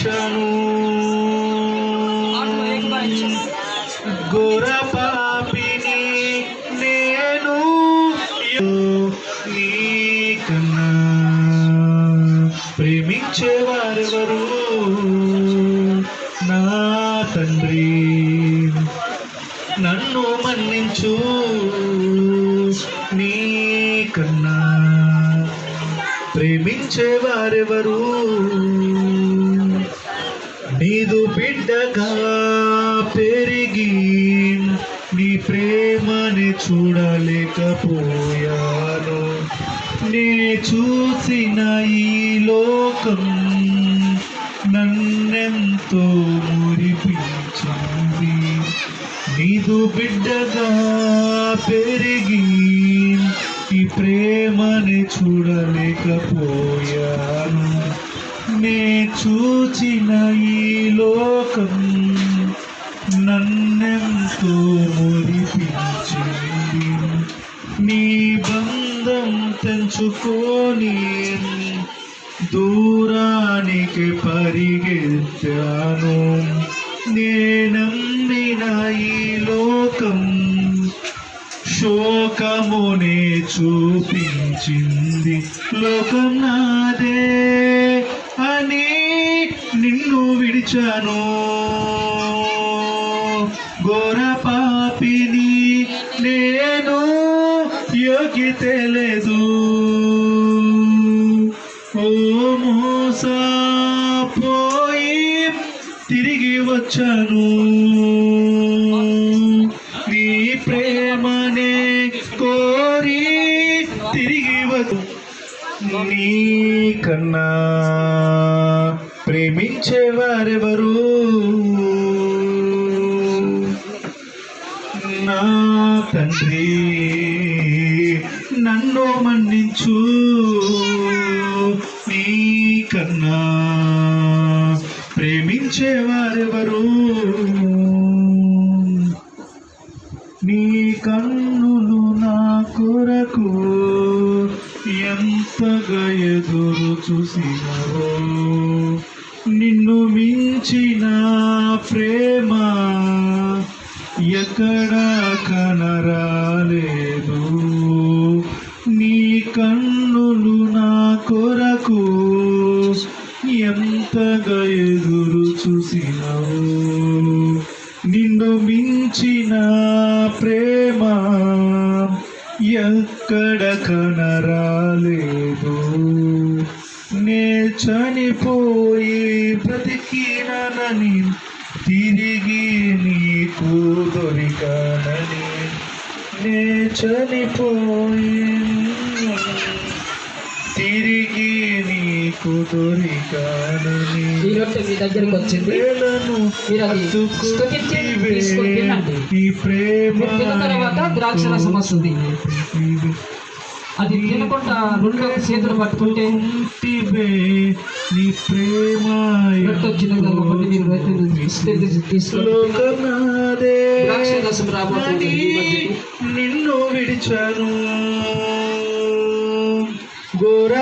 విడిచాను ఘోర పాపిని నేను నీకన్నా ప్రేమించేవారెవరు? నా తండ్రి నన్ను మన్నించు. నీకన్నా ప్రేమించేవారెవరు? నీదు బిడ్డగా పెరిగి నీ ప్రేమని చూడలేకపోయాను. నే చూసిన ఈ లోకం నన్నెంతో మురిపించింది. నీదు బిడ్డగా పెరిగి ఈ ప్రేమని చూడలేకపోయాను. నిన్నే చూచిన ఈ లోకం నన్నెంతో మురిపించింది. నీ బంధం తెంచుకొని దూరానికి పరిగెత్తాను. నేనమ్మిన ఈ లోకం శోకమునే చూపించింది. లోకం నా విడిచాను ఘోర పాపిని నేను యోగి తెలదు ఓ మోసా పోయి తిరిగి వచ్చాను. నీ ప్రేమనే కోరి తిరిగి వచ్చు నీ కన్నా ప్రేమించేవారెవరు? నా తండ్రి నన్ను మన్నించు. నీ కన్నా ప్రేమించేవారెవరు? నీ కన్నులు నా కొరకు ఎంతగా ఎదురు చూసినవో నిన్ను మించిన ప్రేమ ఎక్కడ కనరాలేదు. నీ కన్నులు నా కొరకు ఎంతగా ఎదురు చూసినవు నిన్ను మించిన ప్రేమ ఎక్కడ కనరాలేదు. నే చనిపోయి బ్రతికినని తిరిగి నీకు దొరికానని నే చనిపోయి తిరిగి నీకు ఈ రొట్టె మీ దగ్గరికి వచ్చింది వేలను మీరు అది స్తుతించి తీసుకొని తినండి. ఈ ప్రేమ తర్వాత ద్రాక్ష రసం వస్తుంది. అది తినకుండా రెండు చేతులు పట్టుకుంటే నీ ప్రేమ కాబట్టి మీరు మధ్యకి. నిన్ను విడిచాను ఘోర